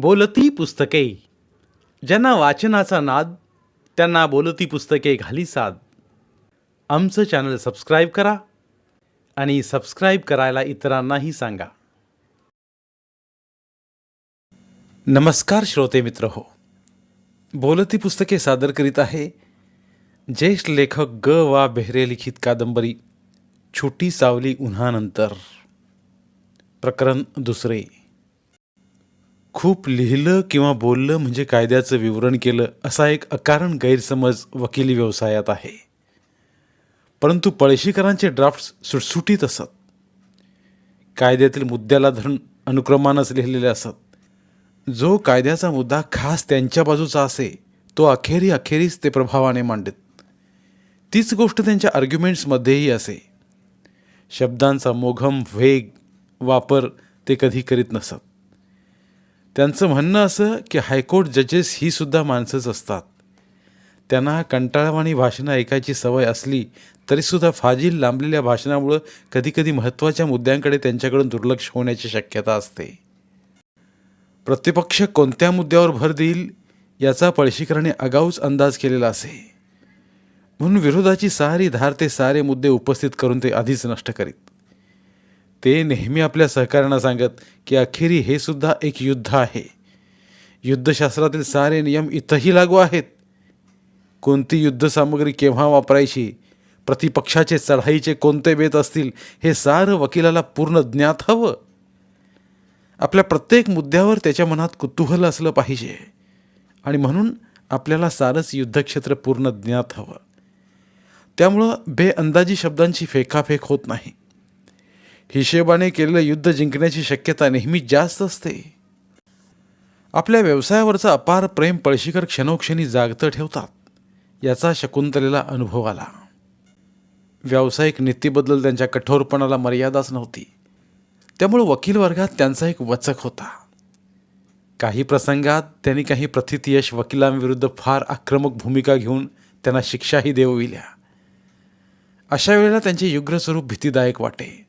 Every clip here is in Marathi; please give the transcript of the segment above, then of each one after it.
बोलती पुस्तके. ज्यांना वाचनाचा नाद त्यांना बोलती पुस्तके घाली साद. आमचं चॅनल सबस्क्राईब करा आणि सबस्क्राईब करायला इतरांनाही सांगा. नमस्कार श्रोते मित्र हो. बोलती पुस्तके सादर करीत आहे ज्येष्ठ लेखक ग. वा. बेहरे लिखित कादंबरी छोटी सावली उन्हानंतर. प्रकरण दुसरे. खूप लिहिलं किंवा बोललं म्हणजे कायद्याचं विवरण केलं असा एक अकारण गैरसमज वकिली व्यवसायात आहे. परंतु पळशीकरांचे ड्राफ्ट्स सुटसुटीत असत. कायद्यातील मुद्द्याला धरून अनुक्रमानंच लिहिलेले असत. जो कायद्याचा मुद्दा खास त्यांच्या बाजूचा असे तो अखेरी अखेरीस ते प्रभावाने मांडत. तीच गोष्ट त्यांच्या आर्ग्युमेंट्समध्येही असे. शब्दांचा मोघम वेग वापर ते कधी करीत नसत. त्यांचं म्हणणं असं की हायकोर्ट जजेस ही सुद्धा माणसंच असतात. त्यांना कंटाळवाणी भाषणं ऐकायची सवय असली तरीसुद्धा फाजील लांबलेल्या भाषणामुळं कधीकधी महत्त्वाच्या मुद्द्यांकडे त्यांच्याकडून दुर्लक्ष होण्याची शक्यता असते. प्रतिपक्ष कोणत्या मुद्द्यावर भर देईल याचा पळशीकराने आगाऊच अंदाज केलेला असे. म्हणून विरोधाची सारी धार ते सारे मुद्दे उपस्थित करून ते आधीच नष्ट करीत. ते नेहमी आपल्या सहकाऱ्यांना सांगत की अखेरी हे सुद्धा एक युद्ध आहे. युद्धशास्त्रातील सारे नियम इथंही लागू आहेत. कोणती युद्धसामग्री केव्हा वापरायची प्रतिपक्षाचे चढाईचे कोणते बेत असतील हे सारं वकिलाला पूर्ण ज्ञात हवं. आपल्या प्रत्येक मुद्द्यावर त्याच्या मनात कुतूहल असलं पाहिजे. आणि म्हणून आपल्याला सारंच युद्धक्षेत्र पूर्ण ज्ञात हवं. त्यामुळं बेअंदाजी शब्दांची फेकाफेक होत नाही. हिशेबाने केलेलं युद्ध जिंकण्याची शक्यता नेहमी जास्त असते. आपल्या व्यवसायावरचं अपार प्रेम पळशीकर क्षणोक्षणी जागतं ठेवतात याचा शकुंतलेला अनुभव आला. व्यावसायिक नीतीबद्दल त्यांच्या कठोरपणाला मर्यादाच नव्हती. त्यामुळे वकील वर्गात त्यांचा एक वचक होता. काही प्रसंगात त्यांनी काही प्रथित यश वकिलांविरुद्ध फार आक्रमक भूमिका घेऊन त्यांना शिक्षाही देवविल्या. अशा वेळेला त्यांचे युग्र स्वरूप भीतीदायक वाटे.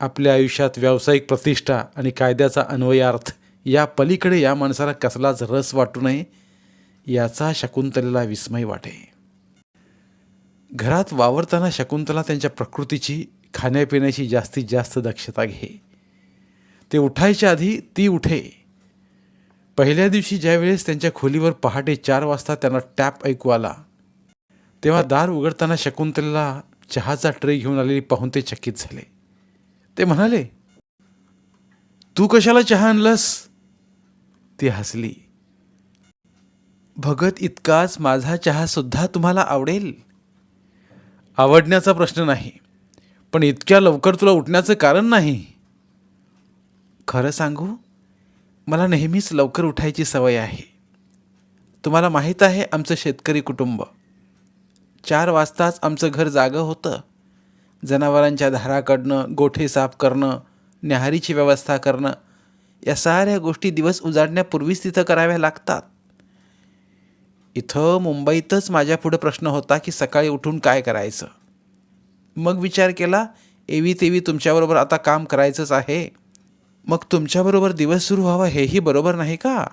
आपल्या आयुष्यात व्यावसायिक प्रतिष्ठा आणि कायद्याचा अन्वयार्थ या पलीकडे या माणसाला कसलाच रस वाटू नये याचा शकुंतलेला विस्मय वाटे. घरात वावरताना शकुंतला त्यांच्या प्रकृतीची खाण्यापिण्याची जास्तीत जास्त दक्षता घे. ते उठायच्या आधी ती उठे. पहिल्या दिवशी ज्यावेळेस त्यांच्या खोलीवर पहाटे चार वाजता त्यांना टॅप ऐकू आला तेव्हा दार उघडताना शकुंतलेला चहाचा ट्रे घेऊन आलेली पाहून ते चकित झाले. ते म्हणाले तू कशाला चहा आणलंस? ती हसली. भगत इतकाच माझा चहा सुद्धा तुम्हाला आवडेल? आवडण्याचा प्रश्न नाही पण इतक्या लवकर तुला उठण्याचं कारण नाही. खरं सांगू मला नेहमीच लवकर उठायची सवय आहे. तुम्हाला माहीत आहे आमचं शेतकरी कुटुंब. चार वाजताच आमचं घर जागं होतं. जनावरांच्या धारा काढणं गोठे साफ करणं न्याहारीची व्यवस्था करणं या साऱ्या गोष्टी दिवस उजाडण्यापूर्वीच तिथं कराव्या लागतात. इथं मुंबईतच माझ्यापुढं प्रश्न होता की सकाळी उठून काय करायचं? मग विचार केला एवी तेवी तुमच्याबरोबर आता काम करायचंच आहे. मग तुमच्याबरोबर दिवस सुरू व्हावा हेही बरोबर नाही का?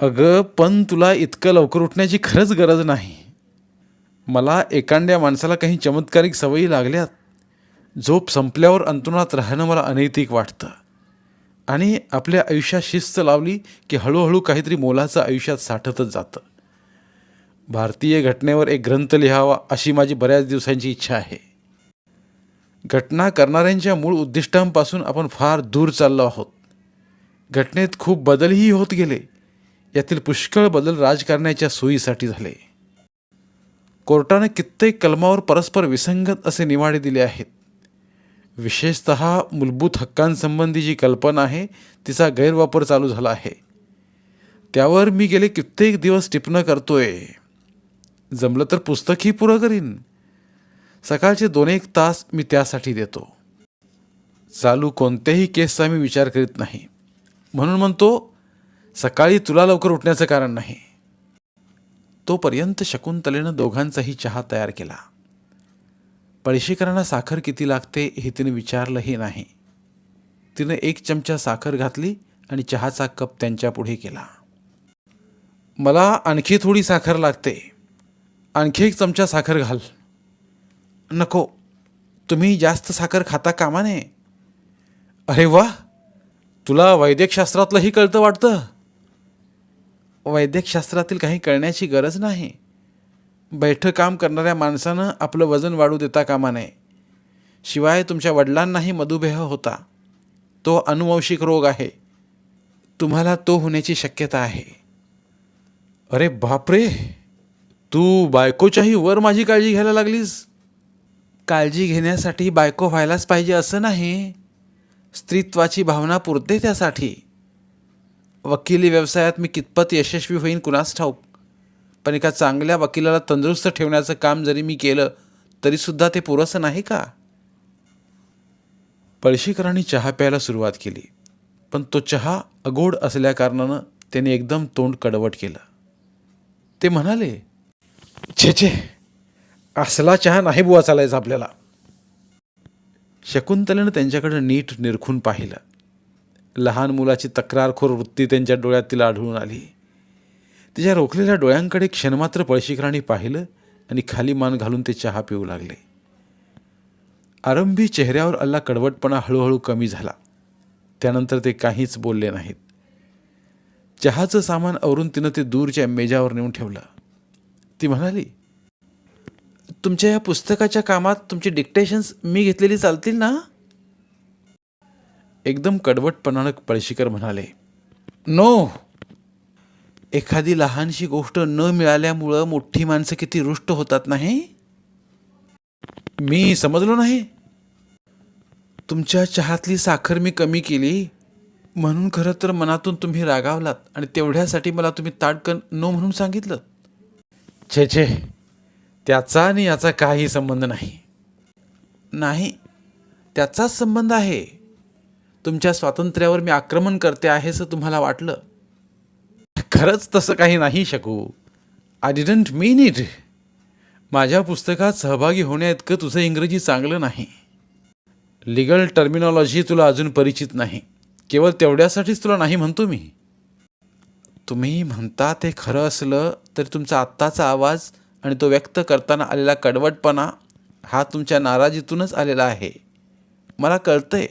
अगं पण तुला इतकं लवकर उठण्याची खरंच गरज नाही. मला एकांड्या माणसाला काही चमत्कारिक सवयी लागल्यात. झोप संपल्यावर अंतरुणात राहणं मला अनैतिक वाटतं. आणि आपल्या आयुष्यात शिस्त लावली की हळूहळू काहीतरी मोलाचं आयुष्यात साठतच जातं. भारतीय घटनेवर एक ग्रंथ लिहावा अशी माझी बऱ्याच दिवसांची इच्छा आहे. घटना करणाऱ्यांच्या मूळ उद्दिष्टांपासून आपण फार दूर चाललो आहोत. घटनेत खूप बदलही होत गेले. यातील पुष्कळ बदल राजकारण्याच्या सोयीसाठी झाले. कोर्टाने कित्येक कलमावर परस्पर विसंगत असे निवाडे दिले आहेत. विशेषत मूलभूत हक्कांसंबंधी जी कल्पना आहे तिचा गैरवापर चालू झाला आहे. त्यावर मी गेले कित्येक दिवस टिपणं करतोय. जमलं तर पुस्तकही पुरं करीन. सकाळचे दोन एक तास मी त्यासाठी देतो. चालू कोणत्याही केसचा मी विचार करीत नाही. म्हणून म्हणतो सकाळी तुला लवकर उठण्याचं कारण नाही. तोपर्यंत शकुंतलेनं दोघांचाही चहा तयार केला. पळशीकरांना साखर किती लागते हे तिने विचारलंही नाही. तिनं एक चमचा साखर घातली आणि चहाचा कप त्यांच्यापुढे केला. मला आणखी थोडी साखर लागते. आणखी एक चमचा साखर घाल. नको. तुम्ही जास्त साखर खाता कामा नये अरे वा तुला वैद्यकशास्त्रातलंही कळतं वाटतं. वैद्यकशास्त्रातील काही कळण्याची गरज नाही. बैठं काम करणाऱ्या माणसानं आपलं वजन वाढू देता कामा नये. शिवाय तुमच्या वडिलांनाही मधुमेह होता. तो अनुवंशिक रोग आहे. तुम्हाला तो होण्याची शक्यता आहे. अरे बापरे! तू बायकोच्याही वर माझी काळजी घ्यायला लागलीस. काळजी घेण्यासाठी बायको व्हायलाच पाहिजे असं नाही. स्त्रीत्वाची भावना पुरते त्यासाठी. वकिली व्यवसायात मी कितपत यशस्वी होईन कुणास ठाऊक? पण एका चांगल्या वकिलाला तंदुरुस्त ठेवण्याचं काम जरी मी केलं तरीसुद्धा ते पुरेसं नाही का? पळशीकरांनी चहा प्यायला सुरुवात केली पण तो चहा अगोड असल्याकारणानं त्याने एकदम तोंड कडवट केलं. ते म्हणाले छे छे असला चहा नाही बुवा चालायचा आपल्याला. शकुंतलेनं त्यांच्याकडे नीट निरखून पाहिलं. लहान मुलाची तक्रारखोर वृत्ती त्यांच्या डोळ्यात तिला आढळून आली. तिच्या रोखलेल्या डोळ्यांकडे क्षणमात्र पळशीकरांनी पाहिलं आणि खाली मान घालून ते चहा पिऊ लागले. आरंभी चेहऱ्यावर अल्ला कडवटपणा हळूहळू कमी झाला. त्यानंतर ते काहीच बोलले नाहीत. चहाचं सामान आवरून तिनं ते दूरच्या मेजावर नेऊन ठेवलं. ती म्हणाली तुमच्या या पुस्तकाच्या कामात तुमची डिक्टेशन्स मी घेतलेली चालतील ना? एकदम कडवटपणानं पळशीकर म्हणाले नो एखादी लहानशी गोष्ट न मिळाल्यामुळं मोठी माणसं किती रुष्ट होतात नाही? मी समजलो नाही. तुमच्या चहातली साखर मी कमी केली म्हणून खरं तर मनातून तुम्ही रागावलात आणि तेवढ्यासाठी मला तुम्ही ताडकन नो म्हणून सांगितलं. छे छे त्याचा आणि याचा काही संबंध नाही. नाही त्याचाच संबंध आहे. तुमच्या स्वातंत्र्यावर मी आक्रमण करते आहे असं तुम्हाला वाटलं? खरंच तसं काही नाही शकू. आय डिडंट मीन इट माझ्या पुस्तकात सहभागी होण्याइतकं तुझं इंग्रजी चांगलं नाही. लिगल टर्मिनॉलॉजी तुला अजून परिचित नाही. केवळ तेवढ्यासाठीच तुला नाही म्हणतो मी. तुम्ही म्हणता ते खरं असलं तरी तुमचा आत्ताचा आवाज आणि तो व्यक्त करताना आलेला कडवटपणा हा तुमच्या नाराजीतूनच आलेला आहे. मला कळतंय.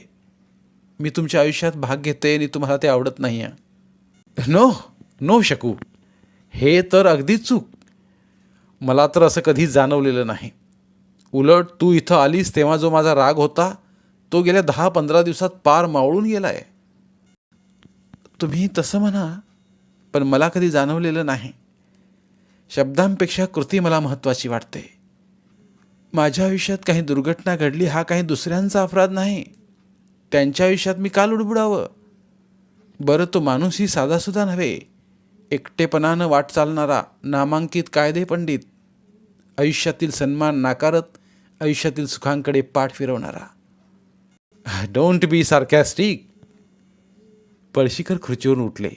मी तुमच्या आयुष्यात भाग घेते आणि तुम्हाला ते आवडत नाही आहे नो नो शकू. हे तर अगदी चूक. मला तर असं कधी जाणवलेलं नाही. उलट तू इथं आलीस तेव्हा जो माझा राग होता तो गेल्या दहा पंधरा दिवसात पार मावळून गेला आहे तुम्ही तसं म्हणा पण मला कधी जाणवलेलं नाही. शब्दांपेक्षा कृती मला महत्त्वाची वाटते. माझ्या आयुष्यात काही दुर्घटना घडली हा काही दुसऱ्यांचा अपराध नाही. त्यांच्या आयुष्यात मी काल उडबुडावं. बरं तो माणूसही साधासुद्धा नव्हे. एकटेपणानं वाट चालणारा नामांकित कायदे पंडित आयुष्यातील सन्मान नाकारत आयुष्यातील सुखांकडे पाठ फिरवणारा. डोंट बी सार्कॅस्टिक पळशीकर खुर्चीवरून उठले.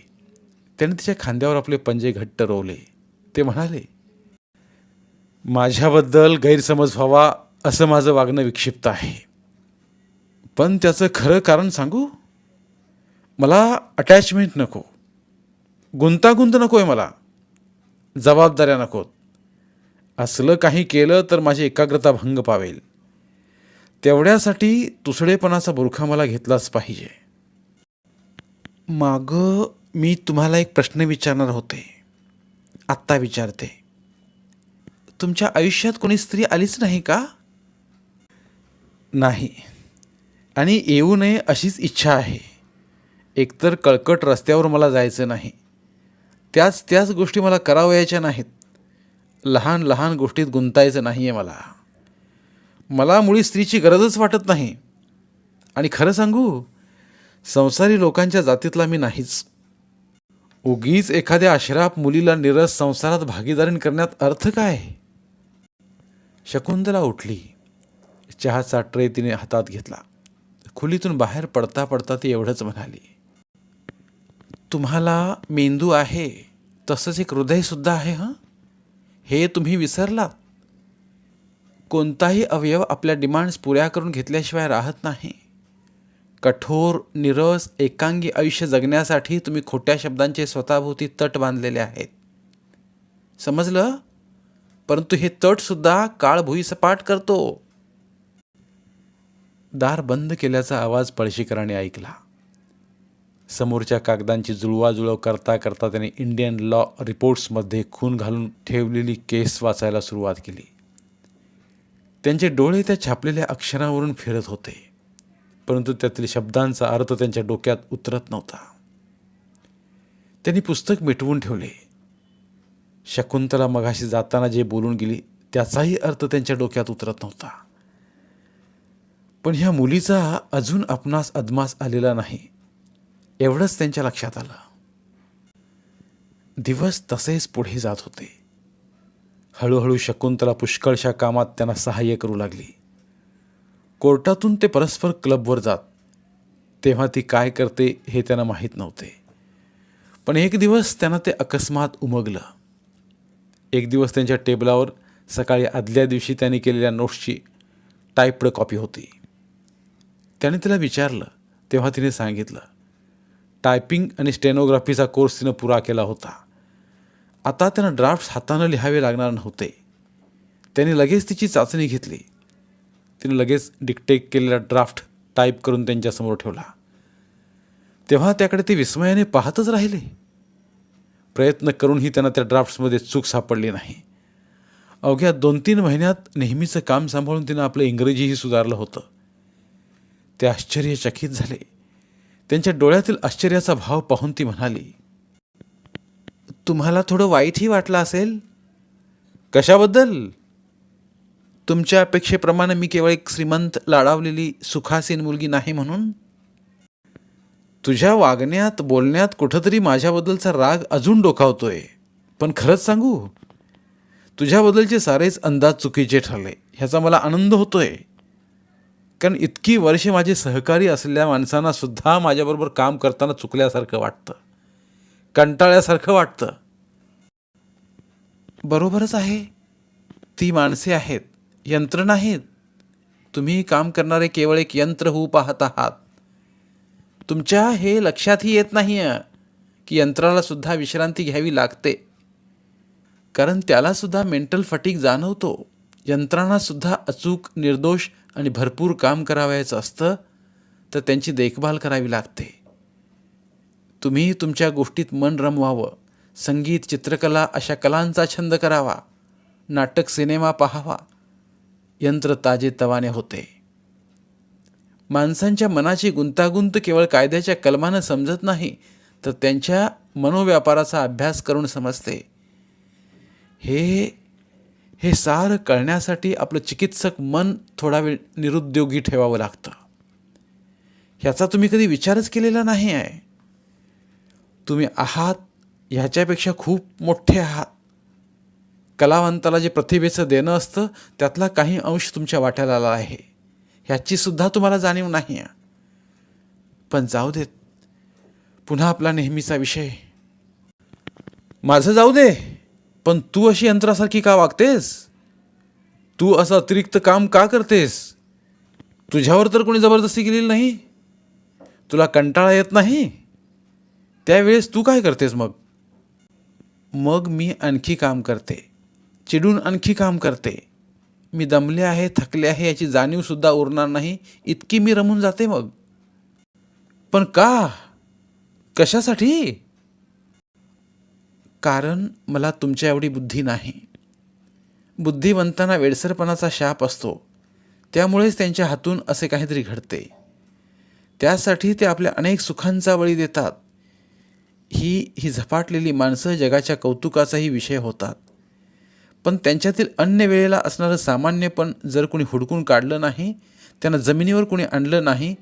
त्याने तिच्या खांद्यावर आपले पंजे घट्ट रोवले. ते म्हणाले माझ्याबद्दल गैरसमज व्हावा असं माझं वागणं विक्षिप्त आहे. पण त्याचं खरं कारण सांगू? मला अटॅचमेंट नको. गुंतागुंत नको आहे मला. जबाबदाऱ्या नकोत. असलं काही केलं तर माझी एकाग्रता भंग पावेल. तेवढ्यासाठी तुसडेपणाचा बुरखा मला घेतलाच पाहिजे. मागं मी तुम्हाला एक प्रश्न विचारणार होते. आत्ता विचारते. तुमच्या आयुष्यात कोणी स्त्री आलीच नाही का? नाही. आणि येऊ नये अशीच इच्छा आहे. एकतर कळकट रस्त्यावर मला जायचं नाही. त्याच त्याच गोष्टी मला करावयाच्या नाहीत. लहान लहान गोष्टीत गुंतायचं नाही आहे मला. मला मुळी स्त्रीची गरजच वाटत नाही. आणि खरं सांगू संसारी लोकांच्या जातीतला मी नाहीच. उगीच एखाद्या अश्राप मुलीला निरस संसारात भागीदारीन करण्यात अर्थ काय? शकुंतला उठली. चहाचा ट्रे तिने हातात घेतला. खुलीतून बाहेर पडता पडता ती एवढंच म्हणाली तुम्हाला मेंदू आहे तसंच एक हृदयसुद्धा आहे हां? हे तुम्ही विसरलात. कोणताही अवयव आपल्या डिमांड्स पुऱ्या करून घेतल्याशिवाय राहत नाही. कठोर निरस एकांगी आयुष्य जगण्यासाठी तुम्ही खोट्या शब्दांचे स्वतःभोवती तट बांधलेले आहेत. समजलं? परंतु हे तटसुद्धा काळ भुईसपाट करतो. दार बंद केल्याचा आवाज पळशीकराने ऐकला. समोरच्या कागदांची जुळवाजुळव करता करता त्याने इंडियन लॉ रिपोर्ट्समध्ये खून घालून ठेवलेली केस वाचायला सुरुवात केली. त्यांचे डोळे त्या छापलेल्या अक्षरावरून फिरत होते परंतु त्यातील शब्दांचा अर्थ त्यांच्या डोक्यात उतरत नव्हता. त्यांनी पुस्तक मिटवून ठेवले. शकुंतला मघाशी जाताना जे बोलून गेली त्याचाही अर्थ त्यांच्या डोक्यात उतरत नव्हता. पण ह्या मुलीचा अजून आपणास अदमास आलेला नाही. एवढंच त्यांच्या लक्षात आलं. दिवस तसेच पुढे जात होते. हळूहळू शकुंतला पुष्कळशा कामात त्यांना सहाय्य करू लागली. कोर्टातून ते परस्पर क्लबवर जात. तेव्हा ती काय करते हे त्यांना माहीत नव्हते. पण एक दिवस त्यांना ते अकस्मात उमगलं. एक दिवस त्यांच्या टेबलावर सकाळी आदल्या दिवशी त्यांनी केलेल्या नोट्सची टाईपड कॉपी होती. त्याने तिला विचारलं तेव्हा तिने सांगितलं टायपिंग आणि स्टेनोग्राफीचा कोर्स तिनं पुरा केला होता. आता त्यांना ड्राफ्ट्स हातानं लिहावे लागणार नव्हते. त्याने लगेच तिची चाचणी घेतली. तिने लगेच डिक्टेक केलेला ड्राफ्ट टाईप करून त्यांच्यासमोर ठेवला. तेव्हा त्याकडे ते विस्मयाने पाहतच राहिले. प्रयत्न करूनही त्यांना त्या ड्राफ्ट्समध्ये चूक सापडली नाही. अवघ्या दोन तीन महिन्यात नेहमीचं काम सांभाळून तिनं आपलं इंग्रजीही सुधारलं होतं. ते आश्चर्यचकित झाले. त्यांच्या डोळ्यातील आश्चर्याचा भाव पाहून ती म्हणाली तुम्हाला थोडं वाईटही वाटलं असेल. कशाबद्दल? तुमच्या अपेक्षेप्रमाणे मी केवळ एक श्रीमंत लाडावलेली सुखासीन मुलगी नाही म्हणून. तुझ्या वागण्यात बोलण्यात कुठंतरी माझ्याबद्दलचा राग अजून डोकावतोय. पण खरंच सांगू तुझ्याबद्दलचे सारेच अंदाज चुकीचे ठरले. ह्याचा मला आनंद होतोय. कारण इतकी वर्षे माझे सहकारी असलेल्या माणसांना सुद्धा माझ्याबरोबर काम करताना चुकल्यासारखं वाटतं. कंटाळ्यासारखं वाटतं. बरोबरच आहे. ती माणसे आहेत. यंत्र नाहीत. तुम्ही काम करणारे केवळ एक यंत्र होऊ पाहत आहात. तुमच्या हे लक्षातही येत नाही की यंत्राला सुद्धा विश्रांती घ्यावी लागते. कारण त्याला सुद्धा मेंटल फटीक जाणवतो. यंत्रांनासुद्धा अचूक निर्दोष आणि भरपूर काम करावयाचं असतं तर त्यांची देखभाल करावी लागते. तुम्ही तुमच्या गोष्टीत मन रमवावं. संगीत चित्रकला अशा कलांचा छंद करावा. नाटक सिनेमा पाहावा. यंत्र ताजे तवाने होते. माणसांच्या मनाची गुंतागुंत केवळ कायद्याच्या कलमानं समजत नाही तर त्यांच्या मनोव्यापाराचा अभ्यास करून समजते. हे हे सारं कळण्यासाठी आपलं चिकित्सक मन थोडा वेळ निरुद्योगी ठेवावं लागतं. ह्याचा तुम्ही कधी विचारच केलेला नाही आहे. तुम्ही आहात ह्याच्यापेक्षा खूप मोठे आहात. कलावंताला जे प्रतिभेचं देणं असतं त्यातला काही अंश तुमच्या वाट्याला आला आहे. ह्याची सुद्धा तुम्हाला जाणीव नाही आहे. पण जाऊ देत. पुन्हा आपला नेहमीचा विषय. माझं जाऊ दे. पण तू अशी यंत्रासारखी का वागतेस? तू असं अतिरिक्त काम का करतेस? तुझ्यावर तर कोणी जबरदस्ती केलेली नाही. तुला कंटाळा येत नाही. त्यावेळेस तू काय करतेस मग? मग मी आणखी काम करते. चिडून आणखी काम करते. मी दमले आहे थकले आहे याची जाणीवसुद्धा उरणार नाही. इतकी मी रमून जाते मग. पण का? कशासाठी? कारण मला तुमच्या एवढी बुद्धी नाही. बुद्धिवंतांना वेडसरपणाचा शाप असतो. त्यामुळेच त्यांच्या हातून असे काहीतरी घडते. त्यासाठी ते आपल्या अनेक सुखांचा बळी देतात. ही ही झपाटलेली माणसं जगाच्या कौतुकाचाही विषय होतात. पण त्यांच्यातील अन्य वेळेला असणारं सामान्यपण जर कोणी हुडकून काढलं नाही त्यांना जमिनीवर कोणी आणलं नाही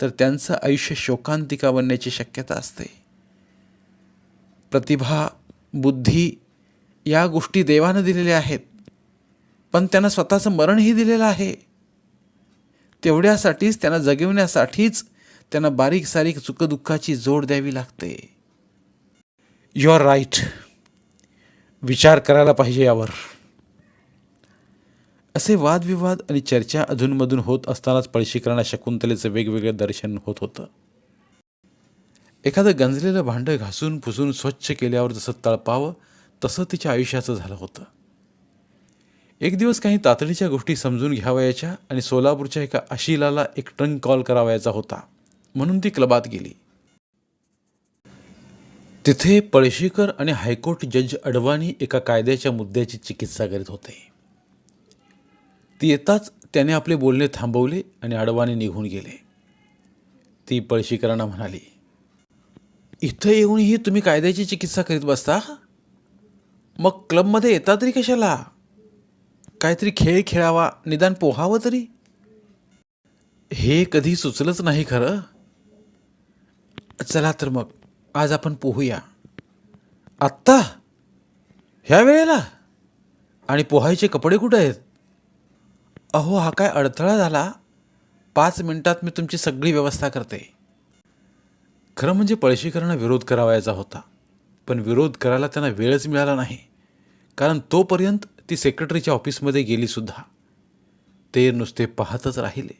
तर त्यांचं आयुष्य शोकांतिका बनण्याची शक्यता असते. प्रतिभा बुद्धी या गोष्टी देवानं दिलेल्या आहेत. पण त्यांना स्वतःचं मरणही दिलेलं आहे. तेवढ्यासाठीच त्यांना जगविण्यासाठीच त्यांना बारीक सारीक सुखदुःखाची जोड द्यावी लागते. यू आर राईट विचार करायला पाहिजे यावर. असे वादविवाद आणि चर्चा अधूनमधून होत असतानाच पळशीकरांना शकुंतलेचं वेगवेगळं दर्शन होत होतं. एखादं गंजलेलं भांडं घासून पुसून स्वच्छ केल्यावर जसं तळपावं तसं तिच्या आयुष्याचं झालं होतं. एक दिवस काही तातडीच्या गोष्टी समजून घ्यावयाच्या आणि सोलापूरच्या एका आशिलाला एक ट्रंक कॉल करावयाचा होता. म्हणून ती क्लबात गेली. तिथे पळशीकर आणि हायकोर्ट जज अडवाणी एका कायद्याच्या मुद्द्याची चिकित्सा करीत होते. ती येताच त्याने आपले बोलणे थांबवले आणि अडवाणी निघून गेले. ती पळशीकरांना म्हणाली इथं येऊनही तुम्ही कायद्याची चिकित्सा करीत बसता? मग क्लबमध्ये येता तरी कशाला? काहीतरी खेळ खेळावा निदान पोहावं तरी? हे कधी सुचलंच नाही खरं. चला तर मग आज आपण पोहूया. आत्ता? ह्या वेळेला? आणि पोहायचे कपडे कुठे आहेत? अहो हा काय अडथळा झाला? पाच मिनटात मी तुमची सगळी व्यवस्था करते. खरं म्हणजे पळशीकरांना विरोध करावायचा होता. पण विरोध करायला त्यांना वेळच मिळाला नाही. कारण तोपर्यंत ती सेक्रेटरीच्या ऑफिसमध्ये गेलीसुद्धा ते नुसते पाहतच राहिले.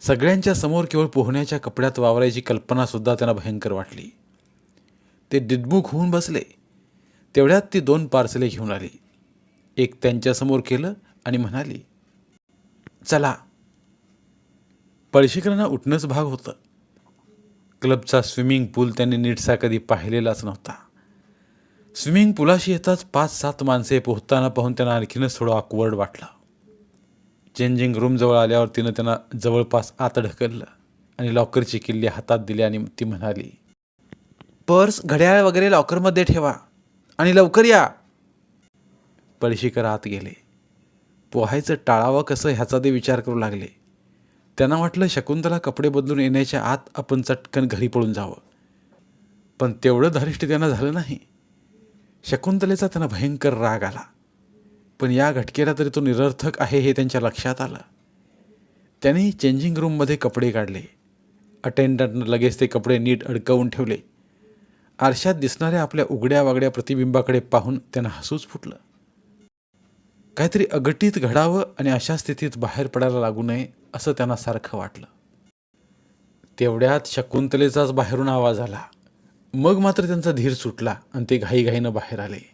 सगळ्यांच्या समोर केवळ पोहण्याच्या कपड्यात वावरायची कल्पनासुद्धा त्यांना भयंकर वाटली. ते डिडमुख होऊन बसले. तेवढ्यात ती दोन पार्सले घेऊन आली. एक त्यांच्यासमोर केलं आणि म्हणाली चला. पळशीकरांना उठणंच भाग होतं. क्लबचा स्विमिंग पूल त्यांनी नीटसा कधी पाहिलेलाच नव्हता. स्विमिंग पुलाशी येताच पाच सात माणसे पोहताना पाहून त्यांना आणखीनच थोडं ऑकवर्ड वाटलं. चेंजिंग रूमजवळ आल्यावर तिनं त्यांना जवळपास आत ढकललं आणि लॉकरची किल्ली हातात दिली आणि ती म्हणाली पर्स घड्याळ वगैरे लॉकरमध्ये ठेवा आणि लवकर या. पळशीकर आत गेले. पोहायचं टाळावं कसं ह्याचा ते विचार करू लागले. त्यांना वाटलं शकुंतला कपडे बदलून येण्याच्या आत आपण चटकन घरी पळून जावं. पण तेवढं धारिष्ट त्यांना झालं नाही. शकुंतलेचा त्यांना भयंकर राग आला. पण या घटकेला तरी तो निरर्थक आहे हे त्यांच्या लक्षात आलं. त्यांनी चेंजिंग रूममध्ये कपडे काढले. अटेंडंटनं लगेच ते कपडे नीट अडकवून ठेवले. आरशात दिसणाऱ्या आपल्या उघड्या वागड्या प्रतिबिंबाकडे पाहून त्यांना हसूच फुटलं. काहीतरी अघटित घडावं आणि अशा स्थितीत बाहेर पडायला लागू नये असं त्यांना सारखं वाटलं. तेवढ्यात शकुंतलेचाच बाहेरून आवाज आला. मग मात्र त्यांचा धीर सुटला आणि ते घाईघाईनं बाहेर आले.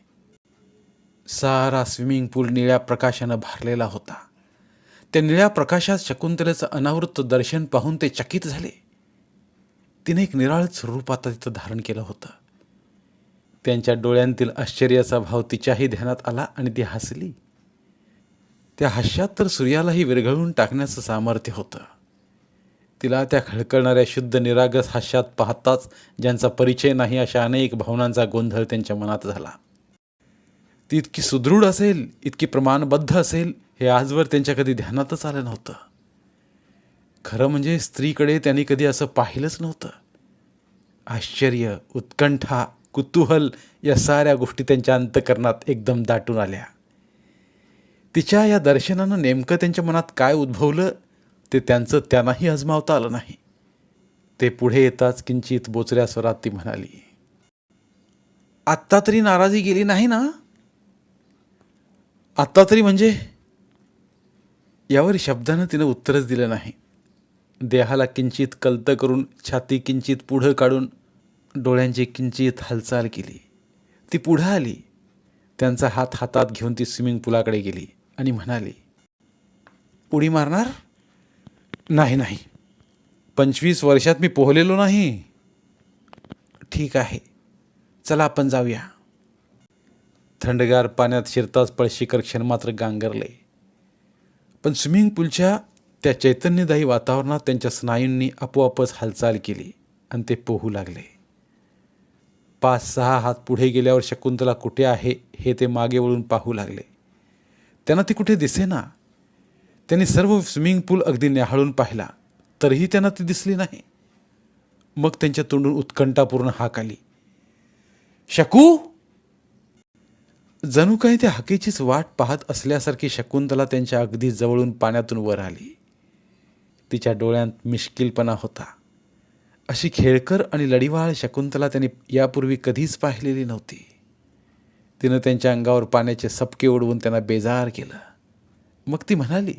सारा स्विमिंग पूल निळ्या प्रकाशानं भारलेला होता. त्या निळ्या प्रकाशात शकुंतलेचं अनावृत्त दर्शन पाहून ते चकित झाले. तिने एक निराळच रूप आता तिथं धारण केलं होतं. त्यांच्या डोळ्यांतील आश्चर्याचा भाव तिच्याही ध्यानात आला आणि ती हसली. त्या हास्यात तर सूर्यालाही विरघळून टाकण्याचं सामर्थ्य होतं. तिला त्या खळकळणाऱ्या शुद्ध निरागस हास्यात पाहताच ज्यांचा परिचय नाही अशा अनेक भावनांचा गोंधळ त्यांच्या मनात झाला. ती इतकी सुदृढ असेल इतकी प्रमाणबद्ध असेल हे आजवर त्यांच्या कधी ध्यानातच आलं नव्हतं. खरं म्हणजे स्त्रीकडे त्यांनी कधी असं पाहिलंच नव्हतं. आश्चर्य उत्कंठा कुतूहल या साऱ्या गोष्टी त्यांच्या अंतकरणात एकदम दाटून आल्या. तिच्या या दर्शनानं नेमकं त्यांच्या मनात काय उद्भवलं ते त्यांचं त्यांनाही अजमावता आलं नाही. ते पुढे येताच किंचित बोचऱ्या स्वरात ती म्हणाली आत्ता तरी नाराजी गेली नाही ना? आत्ता तरी म्हणजे? यावर शब्दानं तिनं उत्तरच दिलं नाही. देहाला किंचित कलतं करून छाती किंचित पुढं काढून डोळ्यांची किंचित हालचाल केली. ती पुढं आली. त्यांचा हात हातात घेऊन ती स्विमिंग पुलाकडे गेली. आणि म्हणाली उडी मारणार? नाही नाही. पंचवीस वर्षात मी पोहलेलो नाही. ठीक आहे. चला आपण जाऊया. थंडगार पाण्यात शिरताच पळशीकर क्षण मात्र गांगरले. पण स्विमिंग पूलच्या त्या चैतन्यदायी वातावरणात त्यांच्या स्नायूंनी आपोआपच हालचाल केली आणि ते पोहू लागले. पाच सहा हात पुढे गेल्यावर शकुंतला कुठे आहे हे ते मागे वळून पाहू लागले. त्यांना ती कुठे दिसेना. त्यांनी सर्व स्विमिंग पूल अगदी न्याहाळून पाहिला. तरीही त्यांना ती दिसली नाही. मग त्यांच्या तोंडून उत्कंठापूर्ण हाक आली. शकू! जणू काही त्या हाकेचीच वाट पाहत असल्यासारखी शकुंतला त्यांच्या अगदी जवळून पाण्यातून वर आली. तिच्या डोळ्यांत मिश्किलपणा होता. अशी खेळकर आणि लढीवाळ शकुंतला त्यांनी यापूर्वी कधीच पाहिलेली नव्हती. तिनं त्यांच्या अंगावर पाण्याचे सपके उडवून त्यांना बेजार केलं. मग ती म्हणाली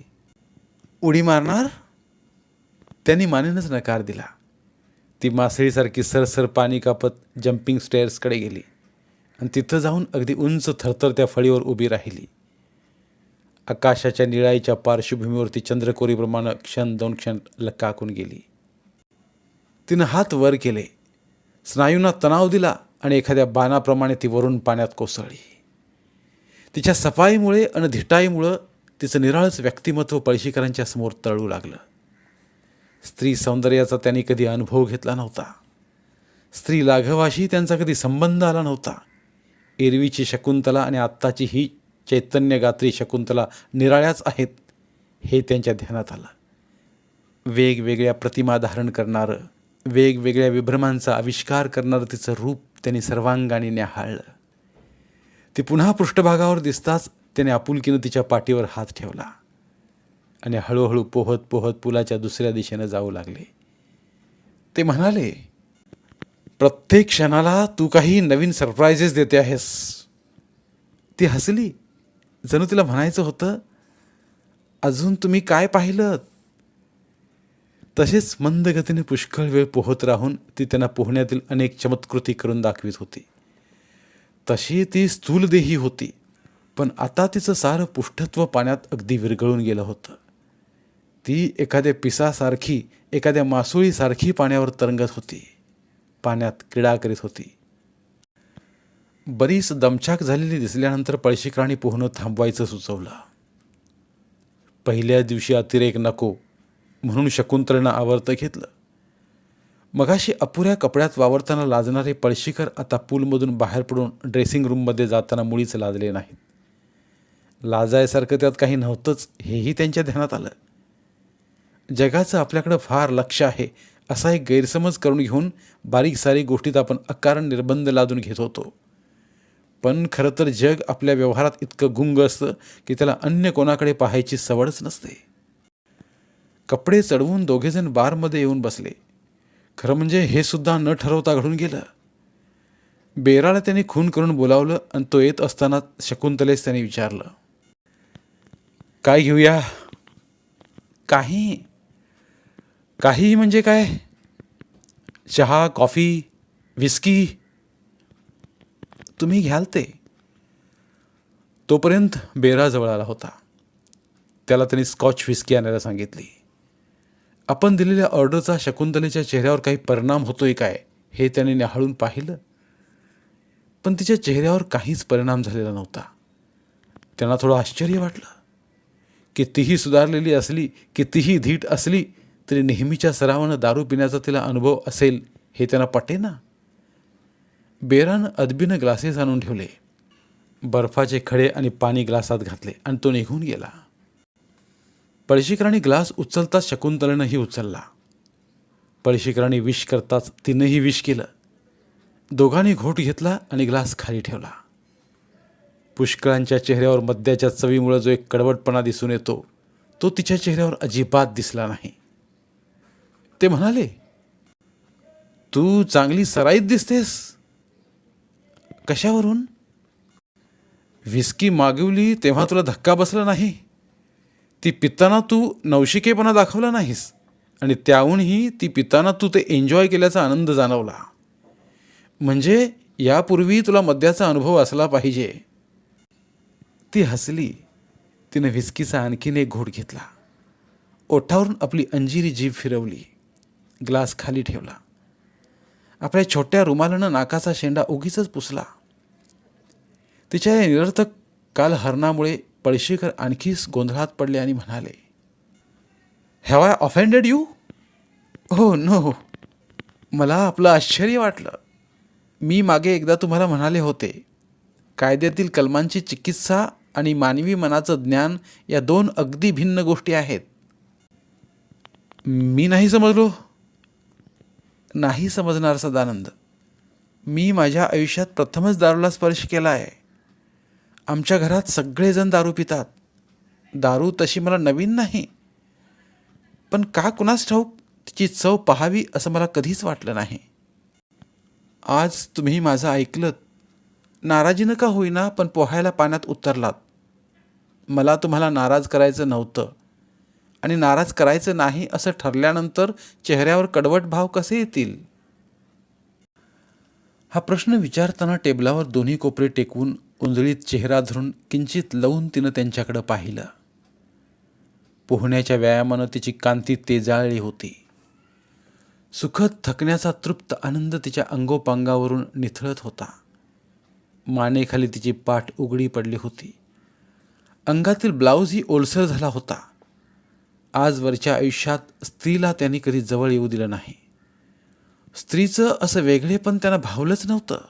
उडी मारणार? त्यांनी मानेनच नकार दिला. ती मासळीसारखी सरसर पाणी कापत जम्पिंग स्टेअर्सकडे गेली आणि तिथं जाऊन अगदी उंच थरथर त्या फळीवर उभी राहिली. आकाशाच्या निळाईच्या पार्श्वभूमीवरती चंद्रकोरीप्रमाणे क्षण दोन क्षण लकाकून गेली. तिनं हात वर केले. स्नायूंना तणाव दिला. आणि एखाद्या बाणाप्रमाणे ती वरून पाण्यात कोसळली. तिच्या सफाईमुळे आणि धिटाईमुळं तिचं निराळच व्यक्तिमत्व पळशीकरांच्या समोर तळू लागलं. स्त्री सौंदर्याचा त्यांनी कधी अनुभव घेतला नव्हता. स्त्री लाघवाशी त्यांचा कधी संबंध आला नव्हता. एरवीची शकुंतला आणि आत्ताची ही चैतन्यगात्री शकुंतला निराळ्याच आहेत हे त्यांच्या ध्यानात आलं. वेगवेगळ्या प्रतिमा धारण करणारं वेगवेगळ्या विभ्रमांचा आविष्कार करणारं तिचं रूप त्यांनी सर्वांगाने न्याहाळलं ती पुन्हा पृष्ठभागावर दिसताच त्याने आपुलकीनं तिच्या पाठीवर हात ठेवला आणि हळूहळू पोहत पोहत पुलाच्या दुसऱ्या दिशेनं जाऊ लागले. ते म्हणाले प्रत्येक क्षणाला तू काही नवीन सरप्राइजेस देते आहेस. ती हसली. जणू तिला म्हणायचं होतं अजून तुम्ही काय पाहिलं तसेच मंद गतीने पुष्कळ वेळ पोहत राहून ती त्यांना पोहण्यातील अनेक चमत्कृती करून दाखवित होती. तशी ती स्थूलदेही होती पण आता तिचं सारं पुष्ठत्व पाण्यात अगदी विरघळून गेलं होतं. ती एखाद्या पिसासारखी एखाद्या मासोळीसारखी पाण्यावर तरंगत होती पाण्यात क्रीडा करीत होती. बरीच दमछाक झालेली दिसल्यानंतर पळशीकरांनी पोहणं थांबवायचं सुचवलं. पहिल्या दिवशी अतिरेक नको म्हणून शकुंतलेनं आवर्त घेतलं. मगाशी अपुऱ्या कपड्यात वावरताना लाजणारे पळशीकर आता पूलमधून बाहेर पडून ड्रेसिंग रूममध्ये जाताना मुळीच लाजले नाहीत. लाजायसारखं त्यात काही नव्हतंच हेही त्यांच्या ध्यानात आलं. जगाचं आपल्याकडं फार लक्ष आहे असा एक गैरसमज करून घेऊन बारीक सारीक गोष्टीत आपण अकारण निर्बंध लादून घेत होतो. पण खरं तर जग आपल्या व्यवहारात इतकं गुंग असतं की त्याला अन्य कोणाकडे पाहायची सवडच नसते. कपडे चढवून दोघेजण बारमध्ये येऊन बसले. खरं म्हणजे हे सुद्धा न ठरवता घडून गेलं. बेराला त्याने खून करून बोलावलं आणि तो येत असताना शकुंतलेस त्याने विचारलं काय घेऊया? काही काही म्हणजे काय? चहा कॉफी विस्की तुम्ही घ्याल ते. तोपर्यंत बेरा जवळ आला होता. त्याला त्यांनी स्कॉच विस्की आणायला सांगितली. आपण दिलेल्या ऑर्डरचा शकुंतलेच्या चेहऱ्यावर काही परिणाम होतोय काय हे त्याने न्याहाळून पाहिलं. पण तिच्या चेहऱ्यावर काहीच परिणाम झालेला नव्हता. त्यांना थोडं आश्चर्य वाटलं. कितीही सुधारलेली असली कितीही धीट असली तरी नेहमीच्या सरावानं दारू पिण्याचा तिला अनुभव असेल हे त्यांना पटेना बेरानं अदबीनं ग्लासेस आणून ठेवले. बर्फाचे खडे आणि पाणी ग्लासात घातले आणि तो निघून गेला. पळशीकरांनी ग्लास उचलताच शकुंतलेनंही उचलला. पळशीकरांनी विष करताच तिनंही विष केलं. दोघांनी घोट घेतला आणि ग्लास खाली ठेवला. पुष्कळांच्या चेहऱ्यावर मद्याच्या चवीमुळे जो एक कडवटपणा दिसून येतो तो तिच्या चेहऱ्यावर अजिबात दिसला नाही. ते म्हणाले तू चांगली सराईत दिसतेस. कशावरून? व्हिस्की मागवली तेव्हा तुला धक्का बसला नाही. ती पिताना तू नवशिकेपणा दाखवला नाहीस. आणि त्याहूनही ती पिताना तू ते एन्जॉय केल्याचा आनंद जाणवला. म्हणजे यापूर्वी तुला मद्याचा अनुभव असला पाहिजे. ती हसली. तिनं व्हिस्कीचा आणखीन एक घोट घेतला. ओठावरून आपली अंजिरी जीभ फिरवली. ग्लास खाली ठेवला. आपल्या छोट्या रुमालानं नाकाचा शेंडा उगीच पुसला. तिच्या या निरर्थक कालहरणामुळे पळशीकर आणखीच गोंधळात पडले आणि म्हणाले हॅव आय ऑफेंडेड यू हो नो मला आपलं आश्चर्य वाटलं. मी मागे एकदा तुम्हाला म्हणाले होते कायद्यातील कलमांची चिकित्सा आणि मानवी मनाचं ज्ञान या दोन अगदी भिन्न गोष्टी आहेत. मी नाही समजलो. नाही समजणार सदानंद. मी माझ्या आयुष्यात प्रथमच दारूला स्पर्श केला आहे. आमच्या घरात सगळेजण दारू पितात. दारू तशी मला नवीन नाही. पण का कुणास ठाऊक तिची चव पहावी असं मला कधीच वाटलं नाही. आज तुम्ही माझं ऐकलं नाराजीनं का होईना पण पोहायला पाण्यात उतरलात. मला तुम्हाला नाराज करायचं नव्हतं. आणि नाराज करायचं नाही असं ठरल्यानंतर चेहऱ्यावर कडवट भाव कसे येतील? हा प्रश्न विचारताना टेबलावर दोन्ही कोपरे टेकवून कुंजळीत चेहरा धरून किंचित लवून तिनं त्यांच्याकडं पाहिलं. पोहण्याच्या व्यायामानं तिची कांती तेजाळली होती. सुखद थकण्याचा तृप्त आनंद तिच्या अंगोपांगावरून निथळत होता. मानेखाली तिची पाठ उघडी पडली होती. अंगातील ब्लाऊजही ओलसर झाला होता. आजवरच्या आयुष्यात स्त्रीला त्यांनी कधी जवळ येऊ दिलं नाही. स्त्रीचं असं वेगळेपण त्यांना भावलंच नव्हतं.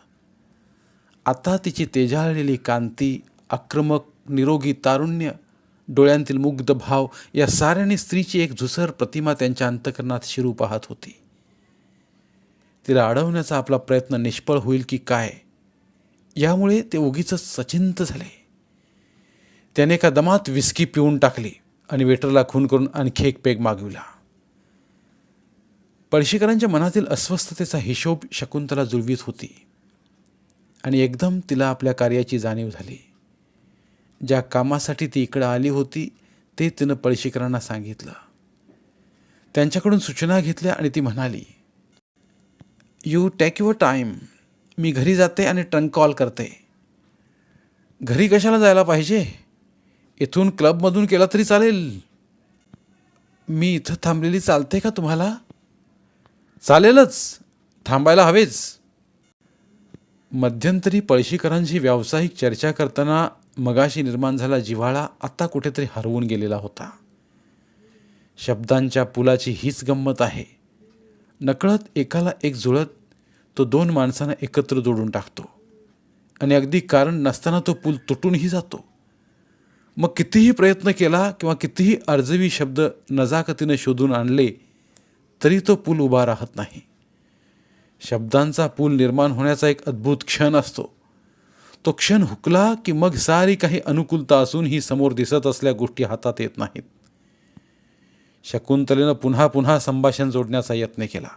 आता तिची तेजाळलेली कांती आक्रमक निरोगी तारुण्य डोळ्यांतील मुग्ध भाव या साऱ्याने स्त्रीची एक झुसर प्रतिमा त्यांच्या अंतकरणात शिरू पाहत होती. तिला अडवण्याचा आपला प्रयत्न निष्फळ होईल की काय? यामुळे ते उगीच सचिंत झाले. त्याने एका दमात विस्की पिऊन टाकली आणि वेटरला खून करून आणखी एक पेग मागविला. पळशीकरांच्या मनातील अस्वस्थतेचा हिशोब शकुंतला जुळवीत होती. आणि एकदम तिला आपल्या कार्याची जाणीव झाली. ज्या कामासाठी ती इकडं आली होती ते तिनं पळशीकरांना सांगितलं. त्यांच्याकडून सूचना घेतल्या आणि ती म्हणाली यू टेक युअर टाईम मी घरी जाते आणि ट्रंक कॉल करते. घरी कशाला जायला पाहिजे? इथून क्लबमधून केला तरी चालेल. मी इथं थांबलेली चालते का तुम्हाला? चालेलच. थांबायला हवेच. मध्यंतरी पळशीकरांशी व्यावसायिक चर्चा करताना मगाशी निर्माण झाला जिव्हाळा आत्ता कुठेतरी हरवून गेलेला होता. शब्दांच्या पुलाची हीच गंमत आहे. नकळत एकाला एक जुळत तो दोन माणसांना एकत्र जोडून टाकतो. आणि अगदी कारण नसताना तो पूल तुटूनही जातो. मग कितीही प्रयत्न केला किंवा कितीही अर्जवी शब्द नजाकतीनं शोधून आणले तरी तो पूल उभा राहत नाही. शब्दांचा पूल निर्माण होण्याचा एक अद्भुत क्षण असतो. तो क्षण हुकला की मग सारी काही अनुकूलता असून ही समोर दिसत असल्या गोष्टी हातात येत नाहीत. शकुंतलेनं पुन्हा पुन्हा संभाषण जोडण्याचा यत्न केला.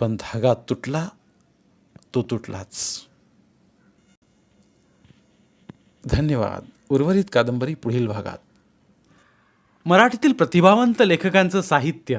पण धागा तुटला तो तुटलाच. धन्यवाद. उर्वरित कादंबरी पुढील भागात. मराठीतील प्रतिभावंत लेखकांचं साहित्य.